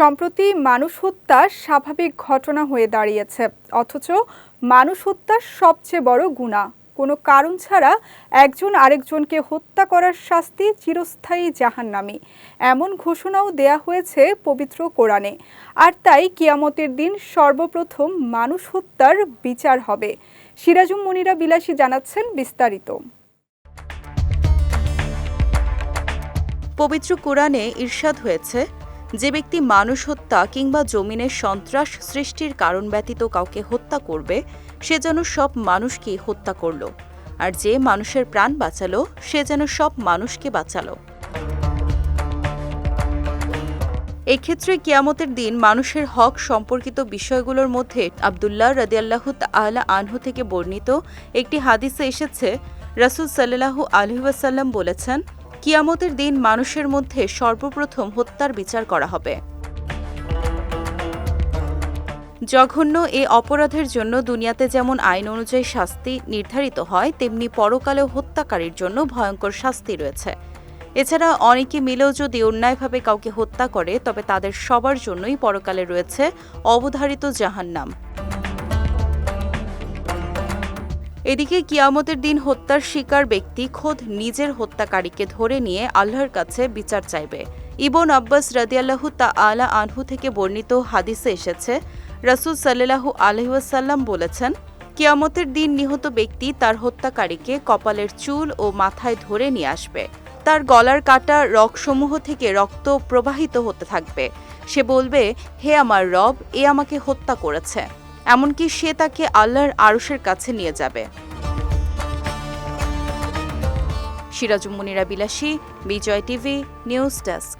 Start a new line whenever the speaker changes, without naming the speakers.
সম্প্রতি মানুষ হত্যা স্বাভাবিক ঘটনা হয়ে দাঁড়িয়েছে। অথচ মানুষ হত্যা সবচেয়ে বড় গুণা। কোনো কারণ ছাড়া একজন আরেকজনকে হত্যা করার শাস্তি চিরস্থায়ী জাহান্নামী। এমন ঘোষণাও দেয়া হয়েছে পবিত্র কোরআনে। আর তাই কিয়ামতের দিন সর্বপ্রথম মানুষ হত্যার বিচার হবে। সিরাজুম মনিরা বিলাসী জানাচ্ছেন বিস্তারিত।
পবিত্র কোরআনে ঈর্ষাদ হয়েছে যে ব্যক্তি মানুষ হত্যা কিংবা জমিনের সন্ত্রাস সৃষ্টির কারণ ব্যতীত কাউকে হত্যা করবে, সে যেন সব মানুষকেই হত্যা করল। আর যে মানুষের প্রাণ বাঁচালো, সে যেন সব মানুষকে বাঁচালো। এক্ষেত্রে কিয়ামতের দিন মানুষের হক সম্পর্কিত বিষয়গুলোর মধ্যে আবদুল্লাহ রদিয়াল্লাহ তালা আনহু থেকে বর্ণিত একটি হাদিসে এসেছে। রাসুল সাল্লাহু আলহিবাসাল্লাম বলেছেন কিয়ামতের দিন মানুষের মধ্যে সর্বপ্রথম হত্যার বিচার করা হবে। জঘন্য এ অপরাধের জন্য দুনিয়াতে যেমন আইন অনুযায়ী শাস্তি নির্ধারিত হয়, তেমনি পরকালেও হত্যাকারীর জন্য ভয়ঙ্কর শাস্তি রয়েছে। এছাড়া অনেকে মিলেও যদি অন্যায়ভাবে কাউকে হত্যা করে, তবে তাদের সবার জন্যই পরকালে রয়েছে অবধারিত জাহান্নাম। এদিকে কিয়ামতের দিন হত্যার শিকার ব্যক্তি খোদ নিজের হত্যাকারীকে ধরে নিয়ে আল্লাহর কাছে বিচার চাইবে। ইবন আব্বাস রাদিয়াল্লাহু তা আলা আনহু থেকে বর্ণিত হাদিসে এসেছে, রাসুল সাল্লাহু আলহিউসাল্লাম বলেছেন, কিয়ামতের দিন নিহত ব্যক্তি তার হত্যাকারীকে কপালের চুল ও মাথায় ধরে নিয়ে আসবে। তার গলার কাটা রগসমূহ থেকে রক্ত প্রবাহিত হতে থাকবে। সে বলবে, হে আমার রব, এ আমাকে হত্যা করেছে। এমনকি সে তাকে আল্লাহর আরশের কাছে নিয়ে যাবে। সিরাজুম মুনিরা বিলাসী, বিজয় টিভি, নিউজ ডেস্ক।